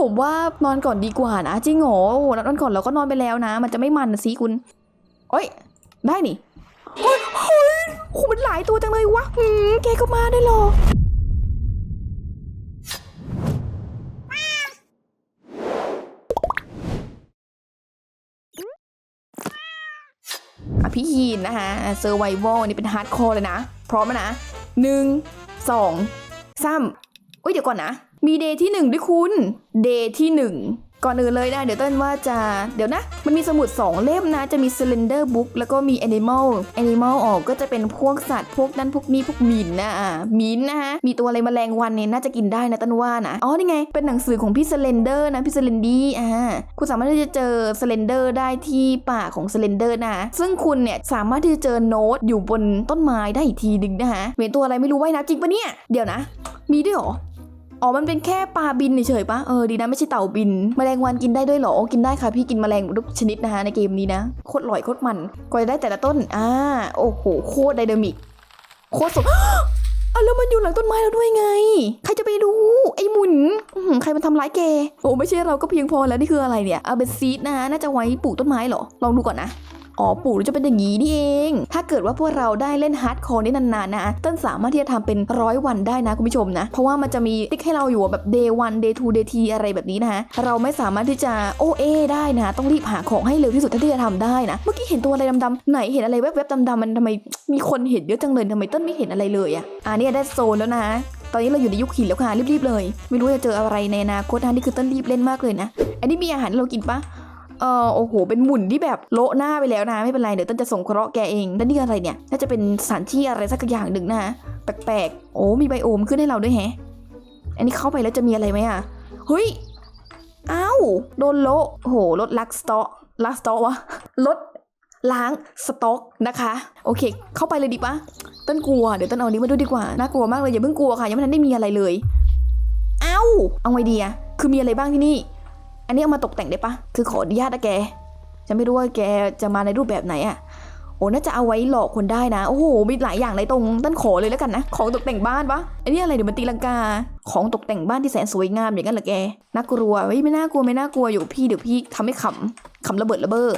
ผมว่านอนก่อนดีกว่านะจริงเหรอโอ้โหนอนก่อนเราก็นอนไปแล้วนะ มันจะไม่มันนะสิคุณเอ้ยได้นี่เฮ้ยเฮ้ยโอ้โหมันหลายตัวจังเลยวะหืมแกก็มาได้หรออพี่ยีนนะคะเซอร์ไววลนี่เป็นฮาร์ดคอร์เลยนะ พร้อมนะหนึ่งสองสามอุ้ยเดี๋ยวก่อนนะ มีเดย์ที่หนึ่งด้วยคุณ เดย์ที่หนึ่งก่อนอื่นเลยนะ เดี๋ยวเต้นว่าจะ เดี๋ยวนะ มันมีสมุด 2 เล่มนะ จะมี Slender Book แล้วก็มี Animal Animal ออกก็จะเป็นพวกสัตว์ พวกนั้นพวกนี้พวกมินนะอะมินนะคะมีตัวอะไรแมลงวันเนี่ยน่าจะกินได้นะต้นว่านะ อ๋อ นี่ไง เป็นหนังสือของพี่ Slender นะ พี่ Slendy อ่า คุณสามารถที่จะเจอ Slender ได้ที่ป่าของ Slender นะ ซึ่งคุณเนี่ยสามารถที่จะเจอโน้ตอยู่บนต้นไม้ได้อีกทีหนึ่งนะคะเห็นตัวอะไรไม่รู้ว่ายน้ำจริงปะเนี่ย เดี๋ยวนะ มีด้วยหรอ อ๋อ มันเป็นแค่ปลาบินเฉยๆปะเออดีนะไม่ใช่เต่าบิน แมลงวันกินได้ด้วยเหรอ กินได้ค่ะพี่กินแมลงทุกชนิดนะคะในเกมนี้นะ โคตรอร่อยโคตรมันกว่าจะได้แต่ละต้น อ่า โอ้โห โคตรไดนามิก โคตรสดอะแล้วมันอยู่หลังต้นไม้แล้วด้วยไง ใครจะไปรู้ ไอ้หมุนใครมันทำร้ายแก โอ้ไม่ใช่เราก็เพียงพอแล้วนี่คืออะไรเนี่ยเอาเป็นซีดนะน่าจะไว้ปลูกต้นไม้เหรอ ลองดูก่อนนะ อ๋อปลูกแล้วจะเป็นอย่างนี้นี่เอง ถ้าเกิดว่าพวกเราได้เล่นฮาร์ดคอร์นี่นานๆนะต้นสามารถที่จะทำเป็นร้อยวันได้นะคุณผู้ชมนะ เพราะว่ามันจะมีติ๊กให้เราอยู่แบบ day one day two day three อะไรแบบนี้นะฮะเราไม่สามารถที่จะโอเอได้นะ ต้องรีบหาของให้เร็วที่สุดเท่าที่จะทำได้นะ เมื่อกี้เห็นตัวอะไรดำๆไหนเห็นอะไรแวบๆดำๆมันทำไมมีคนเห็นเยอะจังเลยทำไมต้นไม่เห็นอะไรเลยอะอ่านี่ได้โซนแล้วนะตอนนี้เราอยู่ในยุคหินแล้วค่ะรีบๆเลย ไม่รู้จะเจออะไรในอนาคตนะนี่คือต้นรีบเล่นมากเลยนะ อันนี้มีอาหารเรากินปะ เออโอ้โห เป็นหมุนที่แบบโละหน้าไปแล้วนะ ไม่เป็นไรเดี๋ยวต้นจะส่งเคราะห์แกเองแล้วนี่อะไรเนี่ย น่าจะเป็นสถานที่อะไรสักอย่างหนึ่งนะแปลกๆ โอ้มีไบโอมขึ้นให้เราด้วยแฮะ อันนี้เข้าไปแล้วจะมีอะไรไหมอะ เฮ้ย อ้าว โดนโละโอ้โหรถลักสต็อกลักสต็อกวะรถล้างสต็อกนะคะ โอเค เข้าไปเลยดีปะต้นกลัว เดี๋ยวต้นเอาอันนี้มาด้วยดีกว่า น่ากลัวมากเลยอย่าเพิ่งกลัวค่ะ ยังไม่ทันได้มีอะไรเลย เอ้า เอาไงดีอะคือมีอะไรบ้างที่นี่ อันนี้เอามาตกแต่งได้ปะคือขออนุญาตนะแกฉันไม่รู้ว่าแกจะมาในรูปแบบไหนอะโอ้น่าจะเอาไว้หลอกคนได้นะ โอ้โห มีหลายอย่างเลยตรงต้นขอเลยแล้วกันนะ ของตกแต่งบ้านปะอันนี้อะไรเดี๋ยวมันตีลังกา ของตกแต่งบ้านที่แสนสวยงามอย่างนั้นเหรอแก น่ากลัว เฮ้ยไม่น่ากลัวไม่น่ากลัวอยู่พี่เดี๋ยวพี่ทำให้ขำขำระเบิดระเบ้อ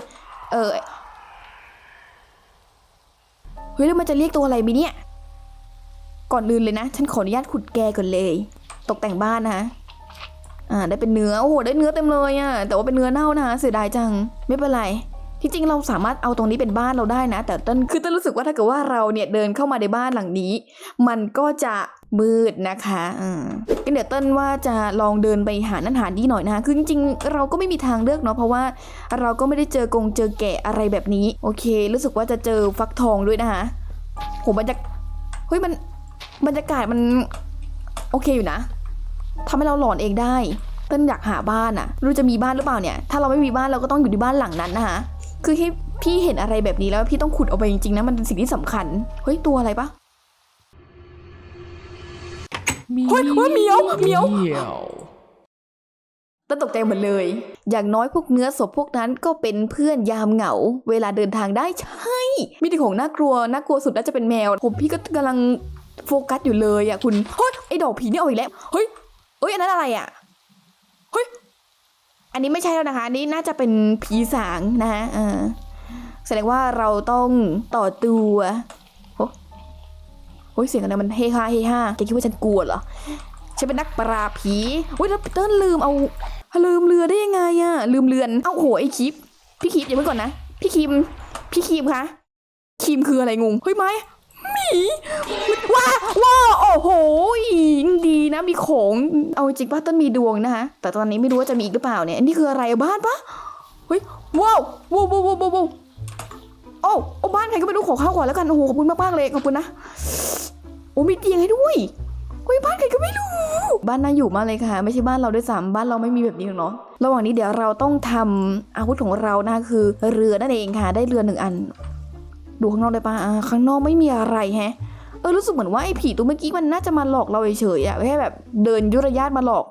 เออ เฮ้ยแล้วมันจะเรียกตัวอะไรมีเนี่ย ก่อนอื่นเลยนะ ฉันขออนุญาตขุดแกก่อนเลย ตกแต่งบ้านนะ อ่าได้เป็นเนื้อโอ้โหได้เนื้อเต็มเลยอะ่ะแต่ว่าเป็นเนื้อเน่านะคะเสียดายจังไม่เป็นไรที่จริงเราสามารถเอาตรงนี้เป็นบ้านเราได้นะ แต่ต้นคือต้นรู้สึกว่าถ้าเกิดว่าเราเนี่ยเดินเข้ามาในบ้านหลังนี้ มันก็จะมืดนะคะอืมก็เดี๋ยวต้นว่าจะลองเดินไปหานั่นหานี่หน่อยนะคะคือจริงๆเราก็ไม่มีทางเลือกเนาะเพราะว่าเราก็ไม่ได้เจอกงเจอแกะอะไรแบบนี้ โอเค รู้สึกว่าจะเจอฟักทองด้วยนะคะโหบรรยากเฮ้ยมันบรรยากาศมันโอเคอยู่นะ ทำให้เราหลอนเองได้เต้นอยากหาบ้านอะไม่รู้จะมีบ้านหรือเปล่าเนี่ย ถ้าเราไม่มีบ้านเราก็ต้องอยู่ที่บ้านหลังนั้นนะคะคือให้พี่เห็นอะไรแบบนี้แล้วพี่ต้องขุดออกไปจริงๆนะมันเป็นสิ่งที่สำคัญเฮ้ยตัวอะไรปะเฮ้ยเฮ้ยเหมียวเหมียวต้นตกใจหมดเลย อย่างน้อยพวกเนื้อศพพวกนั้นก็เป็นเพื่อนยามเหงา เวลาเดินทางได้ใช่มีแต่ของน่ากลัวน่ากลัวสุดน่าจะเป็นแมว ผมพี่ก็กำลังโฟกัสอยู่เลยอะคุณเฮ้ยไอ้ดอกผีนี่เอาอีกแล้วเฮ้ย เฮ้ยอันนั้นอะไรอะเฮ้ยอันนี้ไม่ใช่แล้วนะคะอันนี้น่าจะเป็นผีสางนะฮะเออแสดงว่าเราต้องต่อตัวโอ้ยเสียงอะไรมันเฮฮาเฮฮาแกคิดว่าฉันกลัวเหรอฉันเป็นนักปราผีเฮ้ยแล้วเติ้ลลืมเอาลืมเรือได้ยังไงอะลืมเรือนเอ้าโหไอคิปพี่คิปอย่าเพิ่งก่อนนะ พี่คิม พี่คิมคะคิมคืออะไรงงเฮ้ยไม้ ว้าว้าโอ้โหดีนะมีของเอาจริงป่ะต้นมีดวงนะคะแต่ตอนนี้ไม่รู้ว่าจะมีอีกหรือเปล่าเนี่ยอันนี้คืออะไรบ้านปะเฮ้ยว้าวว้าวว้าวว้าวโอ้โอ้บ้านใครก็ไม่รู้ขอข้าวก่อนแล้วกันโอ้โหขอบคุณมากๆเลยขอบคุณนะโอ้มีเตียงให้ด้วยเฮ้ยบ้านใครก็ไม่รู้ บ้านน่าอยู่มากเลยค่ะ ไม่ใช่บ้านเราด้วยซ้ำบ้านเราไม่มีแบบนี้หรอกเนาะระหว่างนี้เดี๋ยวเราต้องทำอาวุธของเรานะคือเรือนั่นเองค่ะ ได้เรือหนึ่งอัน ดูข้างนอกได้ปะอ่าข้างนอกไม่มีอะไรแฮะ เออรู้สึกเหมือนว่าไอ้ผีตัวเมื่อกี้มันน่าจะมาหลอกเราเฉยๆอะแค่แบบเดินยุรยาตมาหลอก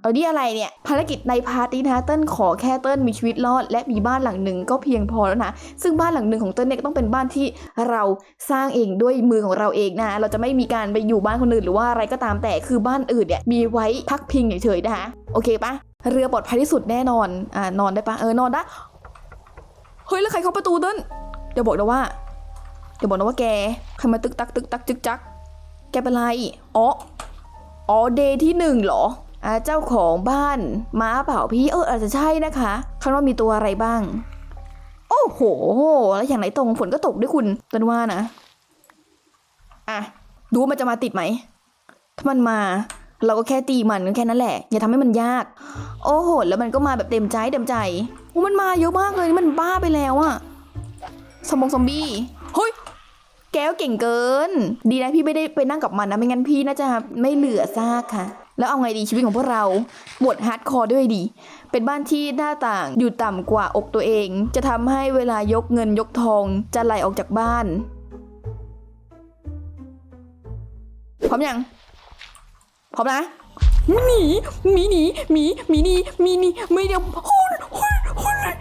เอาดิอะไรเนี่ย ภารกิจในพาร์ทนี้นะคะเติ้ลขอแค่เติ้ลมีชีวิตรอด และมีบ้านหลังหนึ่งก็เพียงพอแล้วนะ ซึ่งบ้านหลังหนึ่งของเติ้ลเนี่ยก็ต้องเป็นบ้านที่เราสร้างเองด้วยมือของเราเองนะ เราจะไม่มีการไปอยู่บ้านคนอื่นหรือว่าอะไรก็ตามแต่คือบ้านอื่นเนี่ยมีไว้พักพิงเฉยๆนะคะโอเคปะเรือปลอดภัยที่สุดแน่นอน อ่านอนได้ปะเออนอนได้เฮ้ยแล้วใครเข้าประตูเติ้ล เดี๋ยวบอกนะว่า เดี๋ยวบอกนะว่าแกใครมาตึกตักตึกตักจึกจัก แกเป็นไรอ๋ออ๋อเดย์ที่หนึ่งเหรออ่าเจ้าของบ้านม้าเปล่าพี่เอออาจจะใช่นะคะคันว่ามีตัวอะไรบ้าง โอ้โห แล้วอย่างไหนตรงฝนก็ตกด้วยคุณตันว่านะอะดูว่ามันจะมาติดไหม ถ้ามันมา เราก็แค่ตีมันแค่นั้นแหละ อย่าทำให้มันยาก โอ้โห แล้วมันก็มาแบบเต็มใจเต็มใจมันมาเยอะมากเลย มันบ้าไปแล้วอะ สมองซอมบี้เฮ้ยแก้วเก่งเกิน ดีนะพี่ไม่ได้ไปนั่งกับมันนะไม่งั้นพี่น่าจะไม่เหลือซากค่ะ แล้วเอาไงดีชีวิตของพวกเราบทฮาร์ดคอร์ด้วยดี เป็นบ้านที่หน้าต่างอยู่ต่ำกว่าอกตัวเอง จะทำให้เวลายกเงินยกทองจะไหลออกจากบ้านพร้อมยังพร้อมนะหมีหมีหนีหมีหมีหนีหมีหนีไม่เดี๋ยวหุ่นหุ่นหุ่นเลย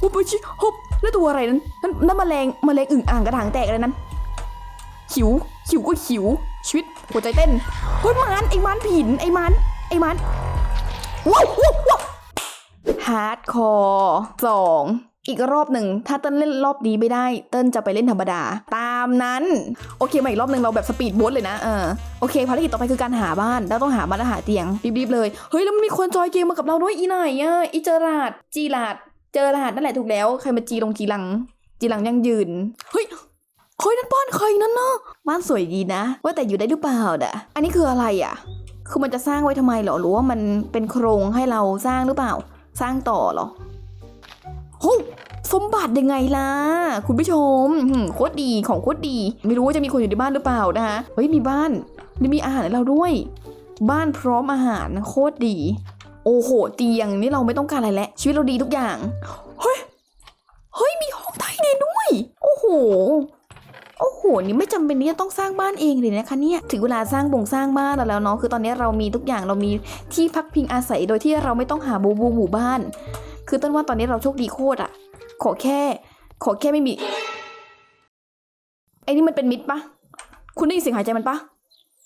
หุปชิฮบ แล้วตัวอะไรนั้นนั่นนั่นแมลงแมลงอึ่งอ่างกระถางแตกอะไรนั้นหิวหิวก็หิวชีวิตหัวใจเต้นเฮ้ยมันไอ้มันผินไอ้มันไอ้มันว้าวว้าวว้าฮาร์ดคอร์สองอีกรอบหนึ่งถ้าเต้นเล่นรอบนี้ไม่ได้ เต้นจะไปเล่นธรรมดา ตามนั้น โอเคมาอีกรอบหนึ่งเราแบบสปีดโบ๊ทเลยนะเออโอเคภารกิจต่อไปคือการหาบ้านแล้วต้องหาบ้านและหาเตียงรีบๆเลยเฮ้ยแล้วมันมีคนจอยเกมมากับเราด้วยอีไหนอะอีเจอราดจีราด เจอราดนั่นแหละถูกแล้ว ใครมาจีลงจีลัง จีลังยังยืน เฮ้ยเฮ้ยนั่นบ้านใครนั่นเนาะบ้านสวยดีนะ ว่าแต่อยู่ได้หรือเปล่าด่ะอันนี้คืออะไรอะ คือมันจะสร้างไว้ทำไมเหรอหรือว่ามันเป็นโครงให้เราสร้างหรือเปล่า สร้างต่อเหรอโหสมบัติยังไงล่ะ คุณผู้ชมหืมโคตรดีของโคตรดี ไม่รู้ว่าจะมีคนอยู่ในบ้านหรือเปล่านะคะเฮ้ยมีบ้านนี่มีอาหารให้เราด้วย บ้านพร้อมอาหารโคตรดีโอ้โหเตียงนี่เราไม่ต้องการอะไรแล้วชีวิตเราดีทุกอย่าง เฮ้ย เฮ้ยมีห้องใต้ดินด้วย โอ้โห โอ้โห นี่ไม่จำเป็นที่จะต้องสร้างบ้านเองเลยนะคะเนี่ย ถึงเวลาสร้างบ่งสร้างบ้านแล้วแล้วเนาะ คือตอนนี้เรามีทุกอย่างเรามีที่พักพิงอาศัยโดยที่เราไม่ต้องหาบูบูหมู่บ้าน คือต้นว่าตอนนี้เราโชคดีโคตรอะขอแค่ ขอแค่ไม่มี ไอ้นี่มันเป็นมิดปะ คุณได้ยินเสียงหายใจมันปะ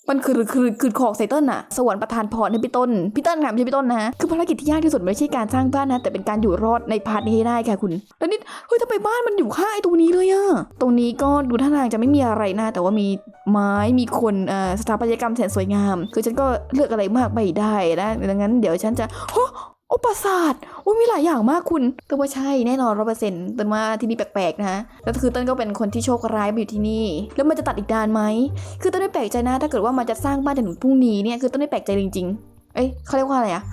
มันคือคือคือขอกใส่ต้นอะสวรรค์ประทานพรให้พี่ต้นพี่ต้นค่ะไม่ใช่พี่ต้นนะ คือภารกิจที่ยากที่สุดไม่ใช่การสร้างบ้านนะ แต่เป็นการอยู่รอดในพาร์ทนี้ให้ได้ค่ะคุณ แล้วนี่เฮ้ยทำไมบ้านมันอยู่ข้างไอ้ตรงนี้เลยอะตรงนี้ก็ดูท่าทางจะไม่มีอะไรนะแต่ว่ามีไม้มีคนเอ่อสถาปัตยกรรมแสนสวยงาม คือฉันก็เลือกอะไรมากไม่ได้นะดังนั้นเดี๋ยวฉันจะโโอ้ปราสาทโอ้ยมีหลายอย่างมากคุณแต่ว่าใช่แน่นอนร้อเปอร์เซ็นต์ต้นว่าที่นี่แปลกๆนะแล้วคือต้นก็เป็นคนที่โชคร้ายมาอยู่ที่นี่ แล้วมันจะตัดอีกดานไหมคือต้นไม่แปลกใจนะถ้าเกิดว่ามันจะสร้างบ้านถึงพรุ่งนี้เนี่ยคือต้นไม่แปลกใจจริงๆ เอ้ยเขาเรียกว่าอะไรอะ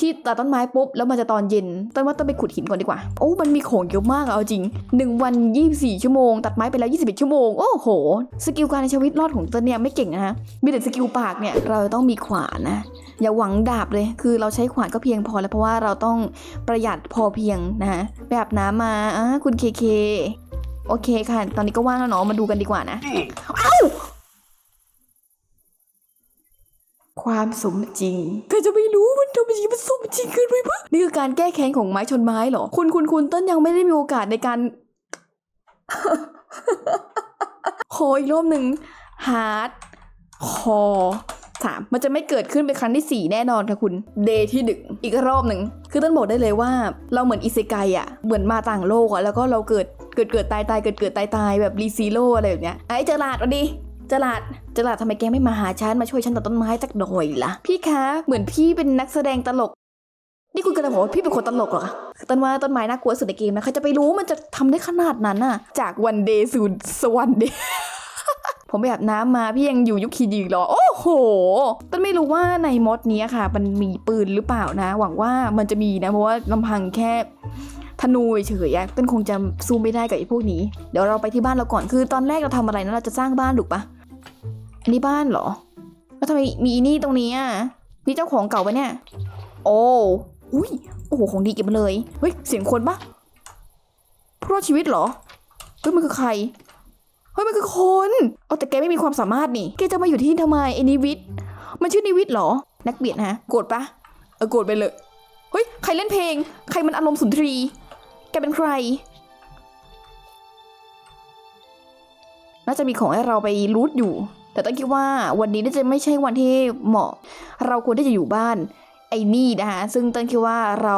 ที่ตัดต้นไม้ปุ๊บแล้วมันจะตอนเย็นต้นว่าต้นไปขุดหินก่อนดีกว่า โอ้มันมีของเยอะมากอะเอาจริง 1 วัน 24 ชั่วโมง ตัดไม้ไปแล้ว 21 ชั่วโมง โอ้โห สกิลการในชีวิตรอดของต้นเนี่ยไม่เก่งนะฮะมีแต่สกิลปากเนี่ยเราต้องมีขวานนะ อย่าหวังดาบเลย คือเราใช้ขวานก็เพียงพอแล้วเพราะว่าเราต้องประหยัดพอเพียงนะฮะแบบน้ำมาอะคุณเคเคโอเคค่ะ ตอนนี้ก็ว่างแล้วเนาะมาดูกันดีกว่านะเอ้าความสมจริงใครจะไม่รู้มันทำจริงมันสมจริงเกินไปปะนี่คือการแก้แค้นของไม้ชนไม้เหรอ คุณคุณคุณต้นยังไม่ได้มีโอกาสในการขออีกรอบหนึ่งฮาร์ดคอ สามมันจะไม่เกิดขึ้นเป็นครั้งที่สี่แน่นอนค่ะคุณเดย์ที่หนึ่งอีกรอบหนึ่งคือต้นบอกได้เลยว่า เราเหมือนอิเซไกอะเหมือนมาต่างโลกอะแล้วก็เราเกิดเกิดเกิดตายตายเกิดเกิดตายตายแบบรีซีโร่อะไรแบบเนี้ยไอ้เจอราดวันดีจลาดจลาดทำไมแกไม่มาหาฉันมาช่วยฉันตัดต้นไม้สักหน่อยล่ะพี่คะเหมือนพี่เป็นนักแสดงตลกนี่คุณกำลังบอกว่าพี่เป็นคนตลกเหรอคะต้นว่าต้นไม้น่ากลัวสุดในเกมนะใครจะไปรู้มันจะทำได้ขนาดนั้นน่ะ จากวันเดย์สู่สวันเดย์ ผมไปอาบน้ำมาพี่ยังอยู่ยุคคีดีอีกเหรอ โอ้โห ต้นไม่รู้ว่าในมดนี้ค่ะ มันมีปืนหรือเปล่านะ หวังว่ามันจะมีนะ เพราะว่าลำพังแค่ธนูเฉยๆต้นคงจะสู้ไม่ได้กับไอ้พวกนี้ เดี๋ยวเราไปที่บ้านเราก่อน คือตอนแรกเราทำอะไรนะ เราจะสร้างบ้านถูกปะอันนี้บ้านเหรอ แล้วทำไมมีอีนี่ตรงนี้อะ นี่เจ้าของเก่าปะเนี่ย โอ้อุ้ย โอ้โห ของดีเก็บมาเลย เฮ้ย เสียงคนปะผู้รอชีวิตเหรอ เฮ้ย มันคือใคร เฮ้ยมันคือคนเอาแต่แกไม่มีความสามารถนี่แกจะมาอยู่ที่นี่ทำไมไอ้นิวิทมันชื่อนิวิทเหรอ นักเบียดฮะโกรธปะเออโกรธไปเลยเฮ้ยใครเล่นเพลง ใครมันอารมณ์สุนทรี แกเป็นใคร น่าจะมีของให้เราไปรูทอยู่ แต่ต้องคิดว่าวันนี้น่าจะไม่ใช่วันที่เหมาะ เราควรที่จะอยู่บ้าน ไอ้นี่นะคะซึ่งต้นคิดว่าเรา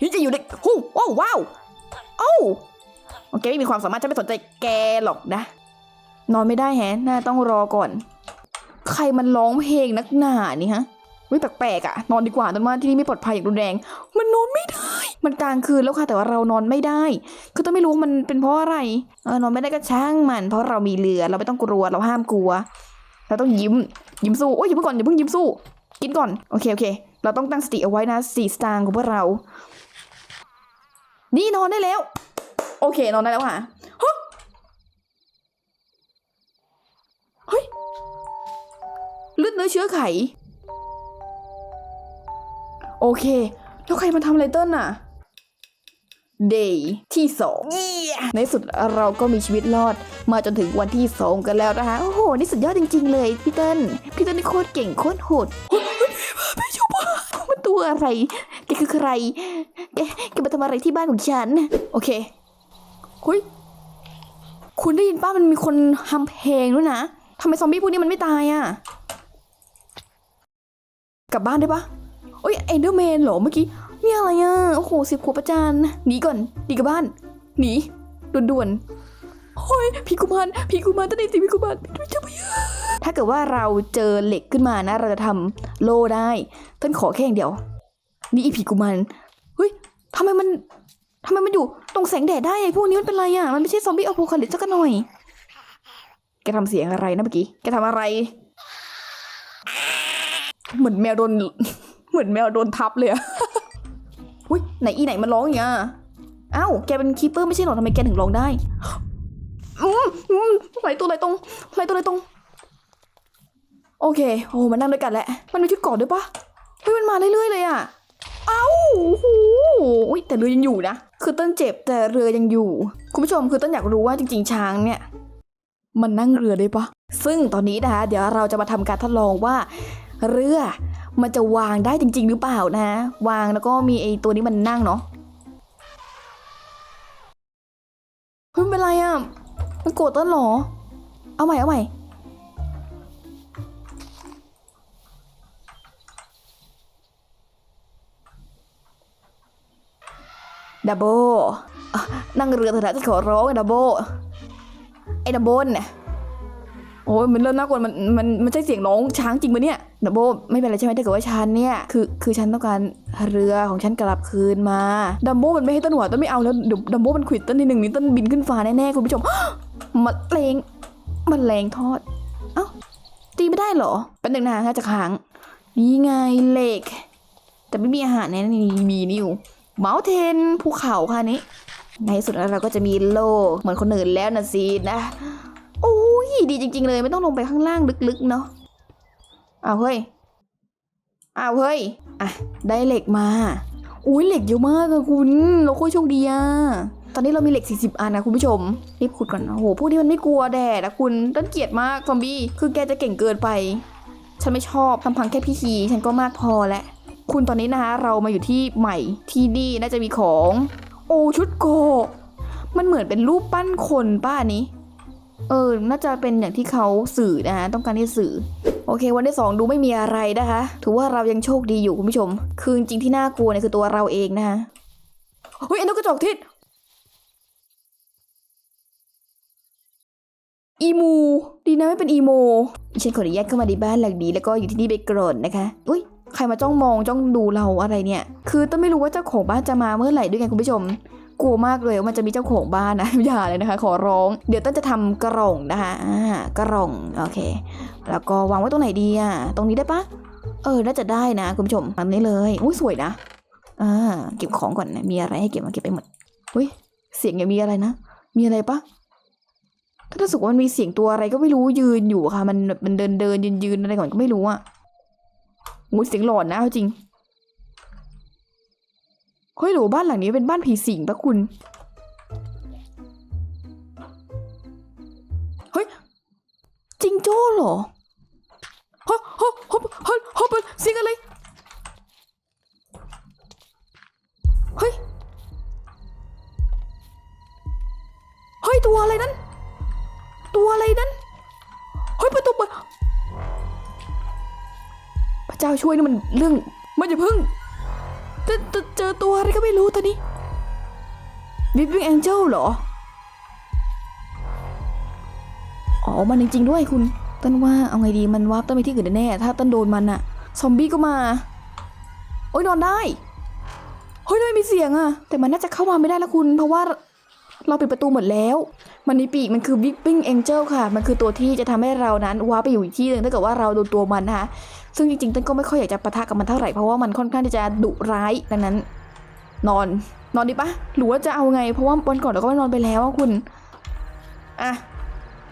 ที่จะอยู่ในหูโอ้ว้าวโอ้าโอเคไม่มีความสามารถจะไม่สนใจแกหรอกนะ นอนไม่ได้แฮะน่าต้องรอก่อน ใครมันร้องเพลงนักหนานี่ฮะวิแปลกๆอะนอนดีกว่าต้นว่าที่นี่ไม่ปลอดภัยอย่างรุนแรง มันนอนไม่ได้ มันกลางคืนแล้วค่ะแต่ว่าเรานอนไม่ได้ คือต้องไม่รู้มันเป็นเพราะอะไรเออนอนไม่ได้ก็ช่างมัน เพราะเรามีเรือเราไม่ต้องกลัวเราห้ามกลัว เราต้องยิ้มยิ้มสู้โอ้ยอย่าเพิ่งก่อนอย่าเพิ่งยิ้มสู้ กินก่อนโอเคโอเค เราต้องตั้งสติเอาไว้นะสี่สตางค์ของพวกเรา นี่นอนได้แล้ว โอเคนอนได้แล้วค่ะฮะเฮ้ยเลือดเนื้อเชื้อไข โอเค แล้วใครมาทำอะไรเติ้ลน่ะ เดย์ที่สองในที่สุดเราก็มีชีวิตรอด มาจนถึงวันที่สองกันแล้วนะคะ โอ้โห นี่สุดยอดจริง ๆ เลยพี่เติ้ลพี่เติ้ลนี่โคตรเก่งโคตรโหดเฮ้ยเฮ้ยพี่ชูบ้ามันตัวอะไร แกคือใคร แกแกมาทำอะไรที่บ้านของฉัน โอเค เฮ้ยคุณได้ยินป้ามันมีคนทำเพลงด้วยนะทำไมซอมบี้พวกนี้มันไม่ตายอะกลับบ้านได้ปะเอ้ยเอนเดอร์แมนเหรอเมื่อกี้นี่อะไรอะ โอ้โหสิบขวบประจานหนีก่อนหนีกลับบ้าน หนีด่วนๆโอ้ยพี่กุมารพี่กุมารตั้งแต่สิพี่กุมารพี่จะไปถ้าเกิดว่าเราเจอเหล็กขึ้นมานะ เราจะทำโล่ได้ต้นขอแค่อย่างเดียว นี่อีผีกุมารเฮ้ยทำไมมัน ทำไมมันอยู่ตรงแสงแดดได้ไอ้พวกนี้มันเป็นไรอะ มันไม่ใช่ซอมบี้อโพคลิปสักหน่อย แกทำเสียงอะไรนะเมื่อกี้ แกทำอะไร เหมือนแมวโดน เหมือนแมวโดนทับเลยอะอุ้ยไหนอีไหนมันร้องอย่างเงี้ยเอ้าแกเป็นคีเปอร์ไม่ใช่หรอทำไมแกถึงร้องได้ อืมอืมไหลตัวไหลตรงไหลตัวไหลตรง โอเค โอ้มานั่งด้วยกันแหละ มันมีชุดเกอดด้วยปะเฮ้ยมันมาเรื่อยๆเลยอะเอ้าโอ้โห อุ๊ยแต่เรือยังอยู่นะ คือต้นเจ็บแต่เรือยังอยู่ คุณผู้ชมคือต้นอยากรู้ว่าจริง ๆ ช้างเนี่ย มันนั่งเรือได้ปะซึ่งตอนนี้นะคะเดี๋ยวเราจะมาทำการทดลองว่า เรือมันจะวางได้จริง ๆ หรือเปล่านะวางแล้วก็มีไอตัวนี้มันนั่งเนาะเฮ้ยไม่เป็นไรอะ่ะมันโกรธต้นหรอ เอาใหม่เอาใหม่ ดับเบิลอะนั่งเรือเถอะนะจะขอร้องดับเบิลไอ้ดับเบิลเนี่ยโอ้ยมันเริ่มน่ากลัวมันมันมันใช่เสียงน้องช้างจริงปะเนี่ยดับโบไม่เป็นไรใช่ไหมถ้าเกิดว่าฉันเนี่ยคือคือฉันต้องการเรือของฉันกลับคืนมาดัมโบมันไม่ให้ต้นหัวต้นไม่เอาแล้วเดี๋ยวดัมโบมันขวิดต้นทีหนึ่งนี้ต้นบินขึ้นฟ้าแน่ๆคุณผู้ชมมันแรงมันแรงทอดเอ้าตีไม่ได้เหรอเป็นหนึ่งนะถ้าจะค้างนี่ไงเหล็ก แต่ไม่มีอาหารแน่นี่มีนี่อยู่ เมาเทนภูเขาค่ะนี้ ในสุดแล้วเราก็จะมีโลกเหมือนคนอื่นแล้วนะสินะโอ้ยดีจริง ๆ เลยไม่ต้องลงไปข้างล่างลึกๆเนาะอ้าวเฮ้ยอ้าวเฮ้ยอะได้เหล็กมาอุ้ยเหล็กเยอะมากอะคุณ เราโคตรโชคดีอะตอนนี้เรามีเหล็ก 40 อันนะคุณผู้ชม รีบขุดก่อนโอ้โหพวกนี้มันไม่กลัวแดดนะคุณต้นเกลียดมากซอมบี้คือแกจะเก่งเกินไป ฉันไม่ชอบทำพังแค่พี่คีฉันก็มากพอแล้ว คุณตอนนี้นะคะเรามาอยู่ที่ใหม่ที่นี่น่าจะมีของ โอ้ชุดโก มันเหมือนเป็นรูปปั้นคนป้านี้ เออ น่าจะเป็นอย่างที่เขาสื่อนะฮะต้องการที่สื่อ โอเค วันที่สองดูไม่มีอะไรนะคะ ถือว่าเรายังโชคดีอยู่คุณผู้ชม คือจริงที่น่ากลัวเนี่ยคือตัวเราเองนะคะเฮ้ยไอ้นกกระจอกทิศอีมู ดีนะไม่เป็นอีโมฉันขออนุญาตเข้ามาในบ้านหลังนี้แล้วก็อยู่ที่นี่ไปก่อนนะคะ อุ้ย ใครมาจ้องมองจ้องดูเราอะไรเนี่ย คือต้องไม่รู้ว่าเจ้าของบ้านจะมาเมื่อไหร่ด้วยไงคุณผู้ชม กลัวมากเลยว่ามันจะมีเจ้าของบ้านนะอย่าเลยนะคะ ขอร้อง เดี๋ยวต้นจะทำกระร่องนะคะอ่ากระร่องโอเค แล้วก็วางไว้ตรงไหนดีอะตรงนี้ได้ปะเออน่าจะได้นะคุณผู้ชมอันนี้เลยอุ้ยสวยนะอ่าเก็บของก่อนนะมีอะไรให้เก็บมาเก็บไปหมดอุ้ยเสียงยังมีอะไรนะมีอะไรปะถ้ารู้สึกว่ามันมีเสียงตัวอะไรก็ไม่รู้ยืนอยู่ค่ะ มันมันเดินเดินยืนยืนอะไรก่อนก็ไม่รู้อะ มูเสียงหลอนนะเอาจริงเฮ้ยหรือบ้านหลังนี้เป็นบ้านผีสิงปะคุณเฮ้ยจริงโจ้เหรอฮะฮะฮะฮะฮะเสิ่งอะไรเฮ้ยเฮ้ยตัวอะไรนั้น ตัวอะไรนั้นเฮ้ยประตูเปิด เจ้าช่วยนี่มันเรื่องมันอย่าพึ่งเจอตัวอะไรก็ไม่รู้ตอนนี้วิปปิ้งแองเจิลเหรอ อ๋อ มันจริงๆด้วยคุณต้นว่าเอาไงดีมันวาร์ปต้นไปที่อื่นแน่ถ้าต้นโดนมันอะซอมบี้ก็มา โอ้ยนอนได้ เฮ้ยทำไมมีเสียงอะแต่มันน่าจะเข้ามาไม่ได้แล้วคุณ เพราะว่า เราปิดประตูหมดแล้ว มันมีปีกมันคือ Whipping Angel ค่ะ มันคือตัวที่จะทำให้เรานั้นว้าไปอยู่อีกที่หนึ่งถ้าเกิดว่าเราโดนตัวมันนะคะซึ่งจริงๆต้นก็ไม่ค่อยอยากจะปะทะกับมันเท่าไหร่เพราะว่ามันค่อนข้างที่จะดุร้ายดังนั้น นอนนอนดีปะหรือว่าจะเอาไง เพราะว่าวันก่อนเราก็นอนไปแล้วอะคุณอะ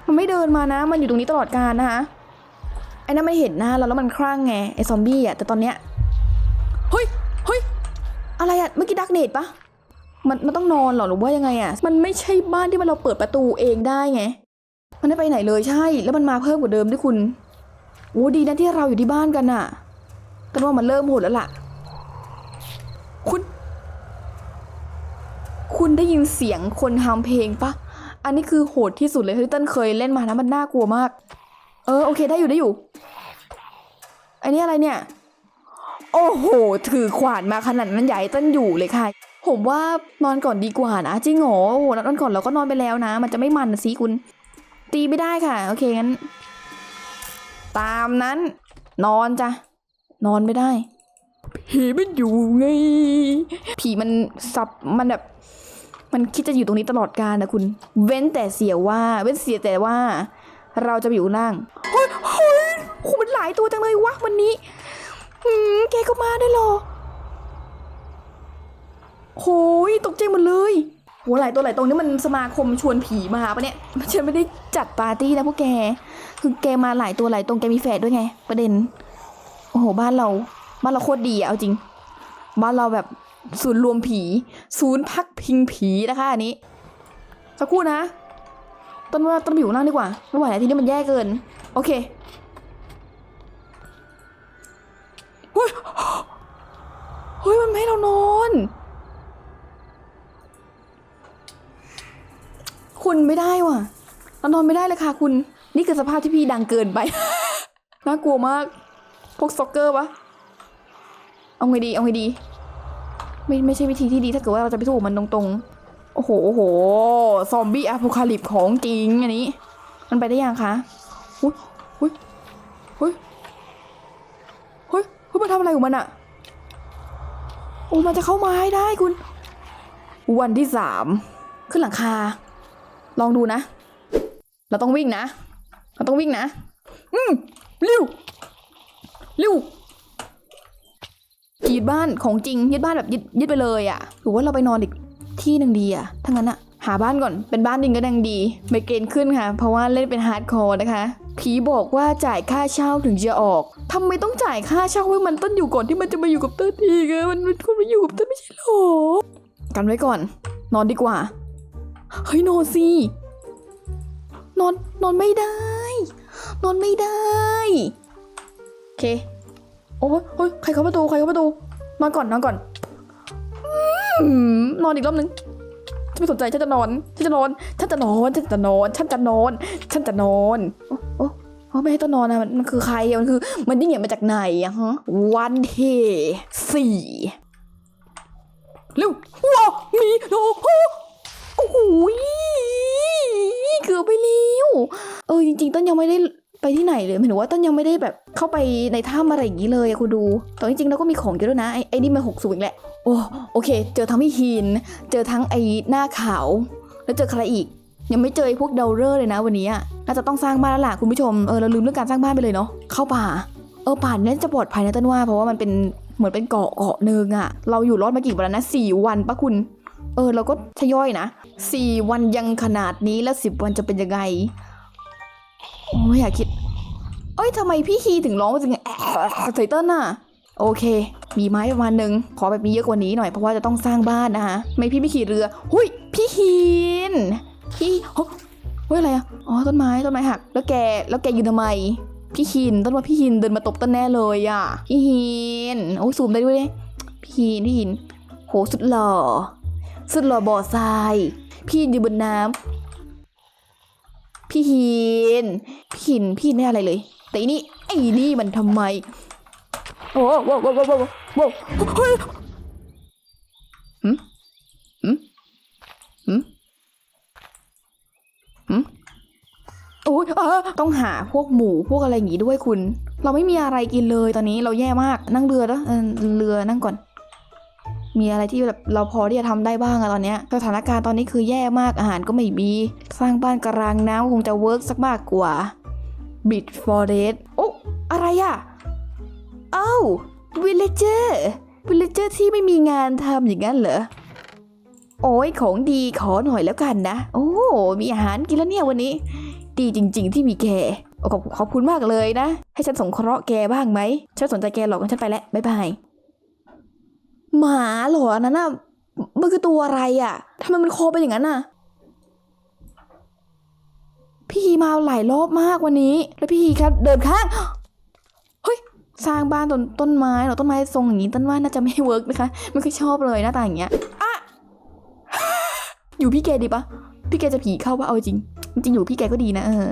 มันไม่เดินมานะ มันอยู่ตรงนี้ตลอดกาลนะคะไอ้นั่นไม่เห็นหน้าเราแล้วมันคลั่งไงไอ้ซอมบี้อะแต่ตอนเนี้ยเฮ้ยเฮ้ยอะไรอะเมื่อกี้ดักเนตปะ มันมันต้องนอนเหรอหรือว่ายังไงอะมันไม่ใช่บ้านที่มันเราเปิดประตูเองได้ไง มันไม่ไปไหนเลยใช่ แล้วมันมาเพิ่มกว่าเดิมด้วยคุณโอ้ดีนะที่เราอยู่ที่บ้านกันน่ะแต่ว่ามันเริ่มโหดแล้วล่ะ คุณ คุณได้ยินเสียงคนทำเพลงปะ อันนี้คือโหดที่สุดเลยที่เต้นเคยเล่นมานะมันน่ากลัวมาก เออโอเคได้อยู่ได้อยู่ อันนี้อะไรเนี่ย โอ้โห ถือขวานมาขนาดนั้นใหญ่เต้นอยู่เลยค่ะ ผมว่านอนก่อนดีกว่านะจริงเหรอโอ้โหนอนก่อนเราก็นอนไปแล้วนะ มันจะไม่มันนะสิคุณ ตีไม่ได้ค่ะ โอเคงั้น ตามนั้น นอนจ้ะนอนไม่ได้ ผีมันอยู่ไง ผีมันซับมันแบบ มันคิดจะอยู่ตรงนี้ตลอดกาลนะคุณ เว้นแต่เสียว่า เว้นเสียแต่ว่า เราจะไปอยู่ล่างเฮ้ยเฮ้ยมันหลายตัวจังเลยวะวันนี้หืมแกก็มาได้หรอ โหยตกใจหมดเลยโหหลายตัวหลายตรงนี้มันสมาคมชวนผีมาปะเนี่ยฉันไม่ได้จัดปาร์ตี้นะพวกแก คือแกมาหลายตัวหลายตรงแกมีแฝดด้วยไง ประเด็น โอ้โหบ้านเรา บ้านเราโคตรดีอะเอาจริง บ้านเราแบบศูนย์รวมผี ศูนย์พักพิงผีนะคะอันนี้สักครู่นะ ต้นว่าต้นไปอยู่ข้างล่างดีกว่าไม่ไหวแล้วทีนี้มันแย่เกิน โอเคเฮ้ยเฮ้ยมันไม่ให้เรานอน คุณไม่ได้ว่ะเรานอนไม่ได้เลยค่ะคุณ นี่คือสภาพที่พี่ดังเกินไป น่ากลัวมาก พวกซ็อกเกอร์ปะเอาไงดี เอาไงดี ไม่ไม่ใช่วิธีที่ดีถ้าเกิดว่าเราจะไปสู้กับมันตรงๆ โอ้โห โอ้โห ซอมบี้อพคาลิปของจริงอันนี้ มันไปได้ยังคะหุ้ยหุ้ยหุ้ยเฮ้ยเฮ้ยมันทำอะไรของมันอะโอ้มันจะเข้ามาให้ได้คุณ วันที่สามขึ้นหลังคา ลองดูนะ เราต้องวิ่งนะ เราต้องวิ่งนะ อืมเร็วเร็วยึดบ้านของจริงยึดบ้านแบบยึดยึดไปเลยอะ่ะหรือว่าเราไปนอนอีกที่หนึ่งดีอะ่ะทั้างนั้นอะ่ะหาบ้านก่อนเป็นบ้านดิงก็ดังดีไม่เกณฑ์ขึ้นค่ะ เพราะว่าเล่นเป็นฮาร์ดคอร์นะคะ ผีบอกว่าจ่ายค่าเช่าถึงจะออกทำไมต้องจ่ายค่าเช่าให้มันต้นอยู่ก่อนที่มันจะมาอยู่กับเต้นอีกอะมันมันควรมาอยู่กับเต้นไม่ใช่หรอกันไว้ก่อน นอนดีกว่า เฮ้ยนอนสินอนนอนไม่ได้ นอนไม่ได้โอเคโอ้ยเฮ้ยใครเข้าประตูใครเข้าประตูนอนก่อนนอนก่อนนอนอีกรอบนึงฉันไม่สนใจฉันจะนอนฉันจะนอนฉันจะนอนฉันจะนอนฉันจะนอนฉันจะนอนโอ้โอ้ไม่ให้ต้นนอนนะมันมันคือใครอะมันคือ มันยิ่งใหญ่มาจากไหนอะฮะวันเทสี่เร็วว้ามีโอ้ โอ้โหเกือบไปแล้วเออจริง ๆ ต้นยังไม่ได้ไปที่ไหนเลยหมายถึงว่าต้นยังไม่ได้แบบเข้าไปในถ้ำอะไรอย่างนี้เลยคุณดูแต่จริงๆเราก็มีของเยอะด้วยนะไอ้ไอ้นี่มันหกสูงอีกแหละโอ้โอเค เจอทั้งพี่หินเจอทั้งไอ้หน้าขาว แล้วเจอใครอีก ยังไม่เจอไอ้พวกเดลเลอร์เลยนะ วันนี้อะน่าจะต้องสร้างบ้านแล้วล่ะคุณผู้ชมเออเราลืมเรื่องการสร้างบ้านไปเลยเนาะเข้าป่าเออป่านี้จะปลอดภัยนะต้นว่าเพราะว่ามันเป็นเหมือนเป็นเกาะเกาะหนึ่งอะเราอยู่รอดมากี่วันแล้วนะสี่วันปะคุณ เออเราก็ทยอยนะ สี่วันยังขนาดนี้แล้วสิบวันจะเป็นยังไงโอ้ยอยากคิด เอ้ยทำไมพี่คีถึงร้องถึงแอะใส่เต้นน่ะ โอเค มีไม้ประมาณหนึ่งขอแบบมีเยอะกว่านี้หน่อยเพราะว่าจะต้องสร้างบ้านนะคะไม่พี่ไม่ขี่เรือ หุยพี่คีนพี่เฮ้ยอะไรอะ อ๋อต้นไม้ต้นไม้หัก แล้วแกแล้วแกยืนทำไม พี่คีนต้นว่าพี่คีนเดินมาตบต้นแน่เลยอะ พี่คีนโอ้ยซูมได้ด้วยดิพี่คีนพี่คีนโหสุดหล่อ สุดหล่อบ่อทราย พี่อยืนบนน้พี่หินพี่หินพี่หินไม่อะไรเลย แต่อีนี่ไอ้นี่มันทำไมโอ้โหโว้โว้โว้โว้โว้เฮ้ยหืมหืมหืมหืมโอ้ยเออต้องหาพวกหมูพวกอะไรอย่างงี้ด้วยคุณ เราไม่มีอะไรกินเลยตอนนี้เราแย่มากนั่งเรือแล้วเรือนั่งก่อน มีอะไรที่แบบเราพอที่จะทำได้บ้างอะตอนเนี้ยสถานการณ์ตอนนี้คือแย่มากอาหารก็ไม่มีสร้างบ้านกลางน้ำคงจะเวิร์กสักมากกว่าบิดฟอเรสโอ้อะไรอะเอ้าวิลเลเจอร์วิลเลเจอร์ที่ไม่มีงานทำอย่างนั้นเหรอโอ้ยของดีขอหน่อยแล้วกันนะ โอ้มีอาหารกินแล้วเนี่ยวันนี้ ดีจริง ๆ ที่มีแกโอ้ขอบขอบคุณมากเลยนะ ให้ฉันสงเคราะห์แกบ้างไหมฉันสนใจแกหรอกกันฉันไปแล้วบ๊ายบาย หมาเหรออันนั้นน่ะมันคือตัวอะไรอะทำไมมันโคเป็นอย่างนั้นน่ะ พี่ฮีมาหลายรอบมากวันนี้ แล้วพี่ฮีครับเดินข้างเฮ้ยสร้างบ้านต้นต้นไม้เหรอต้นไม้ทรงอย่างนี้ต้นไม้น่าจะไม่เวิร์กนะคะไม่ค่อยชอบเลยหน้าตาอย่างเงี้ยอะอยู่พี่แกดีปะพี่แกจะผีเข้าปะเอาจริง จริงอยู่พี่แกก็ดีนะเออ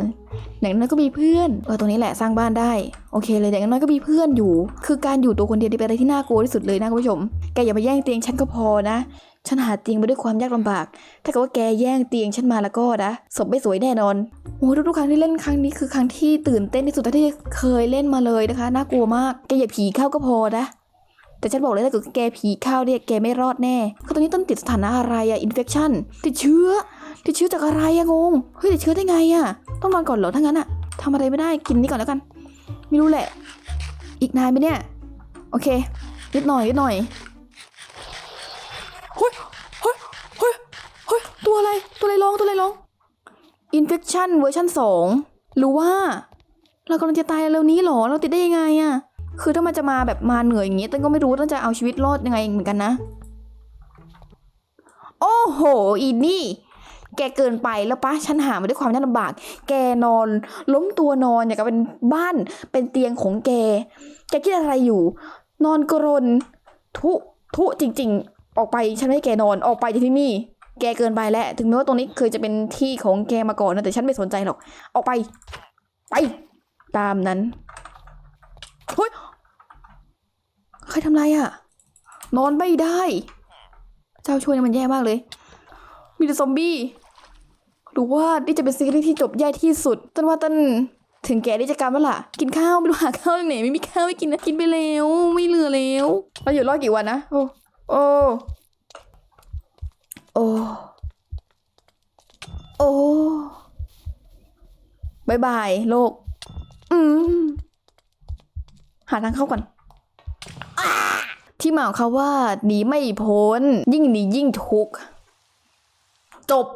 อย่างน้อยก็มีเพื่อนเออตรงนี้แหละสร้างบ้านได้โอเคเลยอย่างน้อยก็มีเพื่อนอยู่ คือการอยู่ตัวคนเดียวเป็นอะไรที่น่ากลัวที่สุดเลยนะคุณผู้ชมแกอย่ามาแย่งเตียงฉันก็พอนะฉันหาเตียงมาด้วยความยากลำบาก ถ้าเกิดว่าแกแย่งเตียงฉันมาแล้วก็นะศพไม่สวยแน่นอนโอ้ทุกๆครั้งที่เล่นครั้งนี้คือครั้งที่ตื่นเต้นที่สุดท่าที่เคยเล่นมาเลยนะคะ น่ากลัวมาก แกอย่าผีเข้าก็พอนะ แต่ฉันบอกเลยถ้าเกิดแกผีเข้าเนี่ยแกไม่รอดแน่คือตอนนี้ต้นติดสถานะอะไรอะอินเฟคชั่น ติดเชื้อ ติดเชื้อจากอะไรอะงง เฮ้ยติดเชื้อได้ไงอะต้องนอนก่อนเหรอถ้างั้นอะทำอะไรไม่ได้กินนี่ก่อนแล้วกัน ไม่รู้แหละ อีกนานไหมเนี่ย โอเคนิดหน่อยนิดหน่อยเฮ้ยเฮ้ยเฮ้ยเฮ้ยตัวอะไรตัวอะไรร้องตัวอะไรร้อง Infection เวอร์ชันสองหรือว่า เรากำลังจะตายเร็วนี้เหรอเราติดได้ยังไงอะคือถ้ามันจะมาแบบมาเหนื่อยอย่างเงี้ยต้นก็ไม่รู้ต้นจะเอาชีวิตรอดยังไงเหมือนกันนะ โอ้โห อีนี่ แกเกินไปแล้วปะฉันหามาด้วยความยากลำบาก แกนอน ล้มตัวนอนอย่างกับเป็นบ้านเป็นเตียงของแก แกคิดอะไรอยู่ นอนกรนทุทุจริง ๆ ออกไปฉันไม่ให้แกนอนออกไปจากที่นี่ แกเกินไปแล้ว ถึงแม้ว่าตรงนี้เคยจะเป็นที่ของแกมาก่อนนะแต่ฉันไม่สนใจหรอก ออกไป ไป ตามนั้นเฮ้ยใครทำไรอะนอนไม่ได้ เจ้าช่วยมันแย่มากเลย มีแต่ซอมบี้ หรือว่านี่จะเป็นซีรีส์ที่จบแย่ที่สุดต้นว่าต้นถึงแก่ที่จะกรรมแล้วล่ะ กินข้าวไม่รู้หาข้าวที่ไหนไม่มีข้าวให้กินนะกินไปแล้วไม่เหลือแล้วเราอยู่รอดกี่วันนะโอ้โอ้โอ้โอ้บายบายโลก อืมหาทางเข้าก่อนอที่มาของเขาว่าหนีไม่พ้น ยิ่งหนียิ่งทุกข์จบ